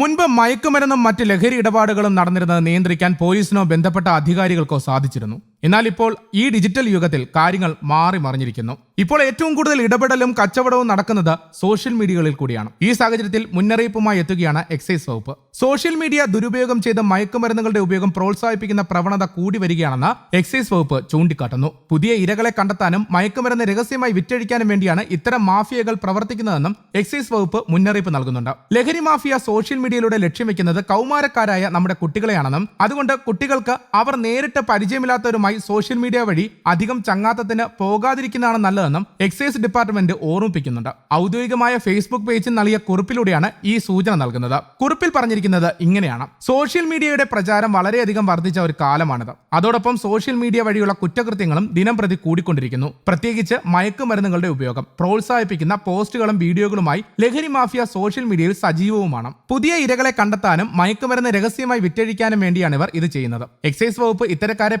മുൻപ് മയക്കുമരുന്നും മറ്റ് ലഹരി ഇടപാടുകളും നടന്നിരുന്നത് നിയന്ത്രിക്കാൻ പോലീസിനോ ബന്ധപ്പെട്ട അധികാരികൾക്കോ സാധിച്ചിരുന്നു. എന്നാൽ ഇപ്പോൾ ഈ ഡിജിറ്റൽ യുഗത്തിൽ കാര്യങ്ങൾ മാറി മറിഞ്ഞിരിക്കുന്നു. ഇപ്പോൾ ഏറ്റവും കൂടുതൽ ഇടപെടലും കച്ചവടവും നടക്കുന്നത് സോഷ്യൽ മീഡിയകളിൽ കൂടിയാണ്. ഈ സാഹചര്യത്തിൽ മുന്നറിയിപ്പുമായി എത്തുകയാണ് എക്സൈസ് വകുപ്പ്. സോഷ്യൽ മീഡിയ ദുരുപയോഗം ചെയ്ത് മയക്കുമരുന്നുകളുടെ ഉപയോഗം പ്രോത്സാഹിപ്പിക്കുന്ന പ്രവണത കൂടി വരികയാണെന്ന് എക്സൈസ് വകുപ്പ് ചൂണ്ടിക്കാട്ടുന്നു. പുതിയ ഇരകളെ കണ്ടെത്താനും മയക്കുമരുന്ന് രഹസ്യമായി വിറ്റഴിക്കാനും വേണ്ടിയാണ് ഇത്തരം മാഫിയകൾ പ്രവർത്തിക്കുന്നതെന്നും എക്സൈസ് വകുപ്പ് മുന്നറിയിപ്പ് നൽകുന്നുണ്ട്. ലഹരി മാഫിയ സോഷ്യൽ മീഡിയയിലൂടെ ലക്ഷ്യം വെക്കുന്നത് കൗമാരക്കാരായ നമ്മുടെ കുട്ടികളെയാണെന്നും അതുകൊണ്ട് കുട്ടികൾക്ക് അവർ നേരിട്ട് പരിചയമില്ലാത്തവരുമായി സോഷ്യൽ മീഡിയ വഴി അധികം ചങ്ങാത്തത്തിന് പോകാതിരിക്കുന്നതാണ് നല്ലതെന്നും എക്സൈസ് ഡിപ്പാർട്ട്മെന്റ് ഓർമ്മിപ്പിക്കുന്നുണ്ട്. ഔദ്യോഗികമായ ഫേസ്ബുക്ക് പേജിൽ നൽകിയ കുറിപ്പിലൂടെയാണ് ഈ സൂചന നൽകുന്നത്. കുറിപ്പിൽ പറഞ്ഞിരിക്കുന്നത് ഇങ്ങനെയാണ്. സോഷ്യൽ മീഡിയയുടെ പ്രചാരം വളരെയധികം വർദ്ധിച്ച ഒരു കാലമാണിത്. അതോടൊപ്പം സോഷ്യൽ മീഡിയ വഴിയുള്ള കുറ്റകൃത്യങ്ങളും ദിനം പ്രതി കൂടിക്കൊണ്ടിരിക്കുന്നു. പ്രത്യേകിച്ച് മയക്കുമരുന്നുകളുടെ ഉപയോഗം പ്രോത്സാഹിപ്പിക്കുന്ന പോസ്റ്റുകളും വീഡിയോകളുമായി ലഹരി മാഫിയ സോഷ്യൽ മീഡിയയിൽ സജീവവുമാണ്. പുതിയ ഇരകളെ കണ്ടെത്താനും മയക്കുമരുന്ന് രഹസ്യമായി വിറ്റഴിക്കാനും വേണ്ടിയാണ് ഇവർ ഇത് ചെയ്യുന്നത്. എക്സൈസ് വകുപ്പ് ഇത്തരക്കാരെ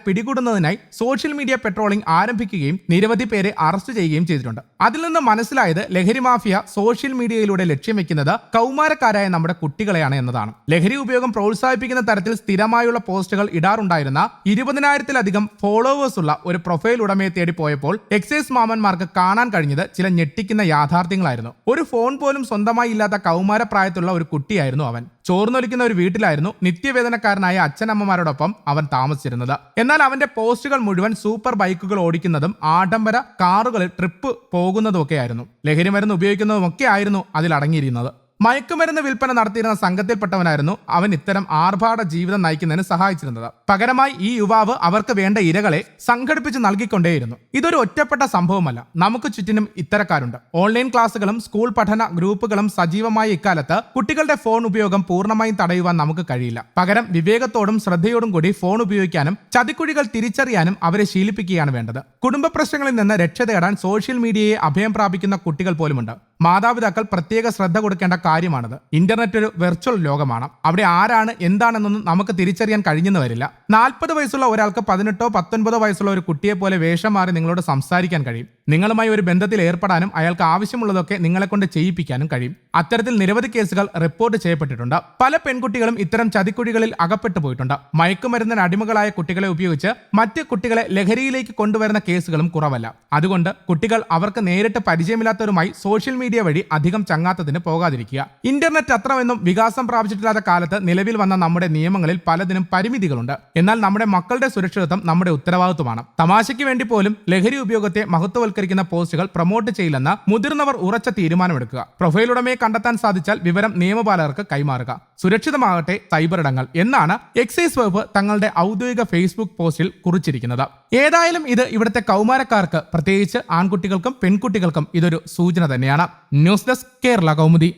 പിടികൂടുന്നതിനായി സോഷ്യൽ മീഡിയ പെട്രോളിംഗ് ആരംഭിക്കുകയും നിരവധി പേരെ അറസ്റ്റ് ചെയ്യുകയും ചെയ്തിട്ടുണ്ട്. അതിൽ നിന്ന് മനസ്സിലായത് ലഹരി മാഫിയ സോഷ്യൽ മീഡിയയിലൂടെ ലക്ഷ്യം വെക്കുന്നത് കൗമാരക്കാരായ നമ്മുടെ കുട്ടികളെയാണ് എന്നതാണ്. ലഹരി ഉപയോഗം പ്രോത്സാഹിപ്പിക്കുന്ന തരത്തിൽ സ്ഥിരമായുള്ള പോസ്റ്റുകൾ ഇടാറുണ്ടായിരുന്ന ഇരുപതിനായിരത്തിലധികം ഫോളോവേഴ്സ് ഉള്ള ഒരു പ്രൊഫൈൽ ഉടമയെ തേടി പോയപ്പോൾ എക്സൈസ് മാമന്മാർക്ക് കാണാൻ കഴിഞ്ഞത് ചില ഞെട്ടിക്കുന്ന യാഥാർത്ഥ്യങ്ങളായിരുന്നു. ഒരു ഫോൺ പോലും സ്വന്തമായി ഇല്ലാത്ത കൗമാര പ്രായത്തുള്ള ഒരു കുട്ടിയായിരുന്നു അവൻ. ചോർന്നൊലിക്കുന്ന ഒരു വീട്ടിലായിരുന്നു നിത്യവേദനക്കാരനായ അച്ഛനമ്മമാരോടൊപ്പം അവൻ താമസിച്ചിരുന്നത്. എന്നാൽ അവന്റെ പോസ്റ്റുകൾ മുഴുവൻ സൂപ്പർ ബൈക്കുകൾ ഓടിക്കുന്നതും ആഡംബര കാറുകളിൽ ട്രിപ്പ് പോകുന്നതുമൊക്കെയായിരുന്നു. ലഹരി മരുന്ന് ഉപയോഗിക്കുന്നതുമൊക്കെ ആയിരുന്നു അതിൽ അടങ്ങിയിരുന്നത് മയക്കുമരുന്ന് വിൽപ്പന നടത്തിയിരുന്ന സംഘത്തിൽപ്പെട്ടവനായിരുന്നു അവൻ ഇത്തരം ആർഭാട ജീവിതം നയിക്കുന്നതിന് സഹായിച്ചിരുന്നത്. പകരമായി ഈ യുവാവ് അവർക്ക് വേണ്ട ഇരകളെ സംഘടിപ്പിച്ച് നൽകിക്കൊണ്ടേയിരുന്നു. ഇതൊരു ഒറ്റപ്പെട്ട സംഭവമല്ല. നമുക്ക് ചുറ്റിനും ഇത്തരക്കാരുണ്ട്. ഓൺലൈൻ ക്ലാസ്സുകളും സ്കൂൾ പഠന ഗ്രൂപ്പുകളും സജീവമായ ഇക്കാലത്ത് കുട്ടികളുടെ ഫോൺ ഉപയോഗം പൂർണമായും തടയുവാൻ നമുക്ക് കഴിയില്ല. പകരം വിവേകത്തോടും ശ്രദ്ധയോടും കൂടി ഫോൺ ഉപയോഗിക്കാനും ചതിക്കുഴികൾ തിരിച്ചറിയാനും അവരെ ശീലിപ്പിക്കുകയാണ് വേണ്ടത്. കുടുംബ പ്രശ്നങ്ങളിൽ നിന്ന് രക്ഷ തേടാൻ സോഷ്യൽ മീഡിയയെ അഭയം പ്രാപിക്കുന്ന കുട്ടികൾ പോലുമുണ്ട്. മാതാപിതാക്കൾ പ്രത്യേക ശ്രദ്ധ കൊടുക്കേണ്ട കാര്യമാണിത്. ഇന്റർനെറ്റ് ഒരു വെർച്വൽ ലോകമാണ്. അവിടെ ആരാണ് എന്താണെന്നൊന്നും നമുക്ക് തിരിച്ചറിയാൻ കഴിഞ്ഞെന്ന് വരില്ല. നാൽപ്പത് വയസ്സുള്ള ഒരാൾക്ക് പതിനെട്ടോ പത്തൊൻപതോ വയസ്സുള്ള ഒരു കുട്ടിയെ പോലെ വേഷം മാറി നിങ്ങളോട് സംസാരിക്കാൻ കഴിയും. നിങ്ങളുമായി ഒരു ബന്ധത്തിൽ ഏർപ്പെടാനും അയാൾക്ക് ആവശ്യമുള്ളതൊക്കെ നിങ്ങളെ കൊണ്ട് ചെയ്യിപ്പിക്കാനും കഴിയും. അത്തരത്തിൽ നിരവധി കേസുകൾ റിപ്പോർട്ട് ചെയ്യപ്പെട്ടിട്ടുണ്ട്. പല പെൺകുട്ടികളും ഇത്തരം ചതിക്കുഴികളിൽ അകപ്പെട്ടു പോയിട്ടുണ്ട്. മയക്കുമരുന്നിന് അടിമകളായ കുട്ടികളെ ഉപയോഗിച്ച് മറ്റ് കുട്ടികളെ ലഹരിയിലേക്ക് കൊണ്ടുവരുന്ന കേസുകളും കുറവല്ല. അതുകൊണ്ട് കുട്ടികൾ അവർക്ക് നേരിട്ട് പരിചയമില്ലാത്തവരുമായി സോഷ്യൽ മീഡിയ വഴി അധികം ചങ്ങാത്തത്തിന് പോകാതിരിക്കുക. ഇന്റർനെറ്റ് അത്രമെന്നും വികാസം പ്രാപിച്ചിട്ടില്ലാത്ത കാലത്ത് നിലവിൽ വന്ന നമ്മുടെ നിയമങ്ങളിൽ പലതിനും പരിമിതികളുണ്ട്. എന്നാൽ നമ്മുടെ മക്കളുടെ സുരക്ഷിതത്വം നമ്മുടെ ഉത്തരവാദിത്വമാണ്. തമാശയ്ക്ക് വേണ്ടി പോലും ലഹരി ഉപയോഗത്തെ മഹത്വവൽക്കരിക്കുന്ന പോസ്റ്റുകൾ പ്രൊമോട്ട് ചെയ്യില്ലെന്ന് മുതിർന്നവർ ഉറച്ച തീരുമാനമെടുക്കുക. പ്രൊഫൈൽ ഉടമയെ കണ്ടെത്താൻ സാധിച്ചാൽ വിവരം നിയമപാലകർക്ക് കൈമാറുക. സുരക്ഷിതമാകട്ടെ സൈബറിടങ്ങൾ എന്നാണ് എക്സൈസ് വകുപ്പ് തങ്ങളുടെ ഔദ്യോഗിക ഫേസ്ബുക്ക് പോസ്റ്റിൽ കുറിച്ചിരിക്കുന്നത്. ഏതായാലും ഇത് ഇവിടുത്തെ കൗമാരക്കാർക്ക് പ്രത്യേകിച്ച് ആൺകുട്ടികൾക്കും പെൺകുട്ടികൾക്കും ഇതൊരു സൂചന തന്നെയാണ്. News desk Kerala Kaumudi.